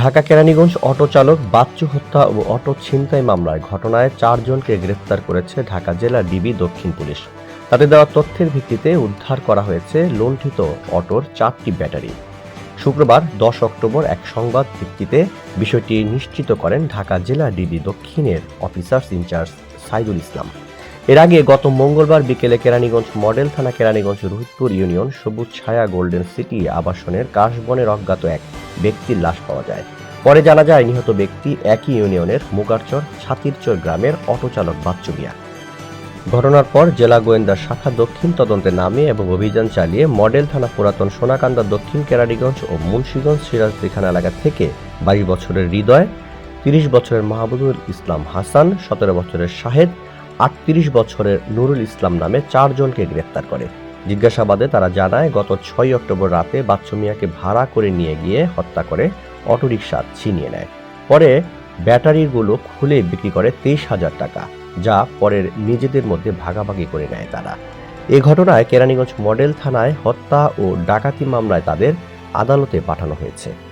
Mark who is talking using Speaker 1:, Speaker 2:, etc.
Speaker 1: Dhaka Keraniganj auto চালক বাচ্চু হত্যা ও auto ছিনতাই মামলায় ঘটনায় চারজনকে গ্রেফতার করেছে ঢাকা জেলা ডিবি দক্ষিণ পুলিশ। তাদের দেওয়া তথ্যের ভিত্তিতে উদ্ধার করা হয়েছে লুণ্ঠিত অটোর চারটি ব্যাটারি। শুক্রবার দশ অক্টোবর এক সংবাদ ভিত্তিতে বিষয়টি নিশ্চিত করেন ঢাকা জেলা ডিবি দক্ষিণের অফিসার্স ইনচার্জ সাইদুল ইসলাম। এর আগে গত মঙ্গলবার বিকেলে কেরানীগঞ্জ মডেল থানা কেরানীগঞ্জ রোহিতপুর ইউনিয়ন সবুজ ছায়া গোল্ডেন সিটি আবাসনের কাশবনের অজ্ঞাত এক ব্যক্তির লাশ পাওয়া যায়। পরে জানা যায়, নিহত ব্যক্তি একই ইউনিয়নের মুগারচর ছাতিরচর গ্রামের অটো চালক বাচ্চু মিয়া ঘটনার পর জেলা গোয়েন্দা শাখা দক্ষিণ তদন্তে নামে এবং অভিযান চালিয়ে মডেল থানা পুরাতন সোনাকান্দা দক্ষিণ কেরানীগঞ্জ ও মুন্সীগঞ্জ সিরাজদি খান এলাকা থেকে বাইশ বছরের হৃদয়, তিরিশ বছরের মাহবুবুল ইসলাম হাসান, সতেরো বছরের শাহেদ, আটত্রিশ বছরের নুরুল ইসলাম নামে চারজনকে গ্রেপ্তার করে। জিজ্ঞাসাবাদে তারা জানায়, গত ছয় অক্টোবর রাতে বাচ্চু মিয়াকে ভাড়া করে নিয়ে গিয়ে হত্যা করে অটোরিকশা ছিনিয়ে নেয়। পরে ব্যাটারিগুলো খুলে বিক্রি করে তেইশ হাজার টাকা, যা পরের নিজেদের মধ্যে ভাগাভাগি করে নেয় তারা। এ ঘটনায় কেরানীগঞ্জ মডেল থানায় হত্যা ও ডাকাতি মামলায় তাদের আদালতে পাঠানো হয়েছে।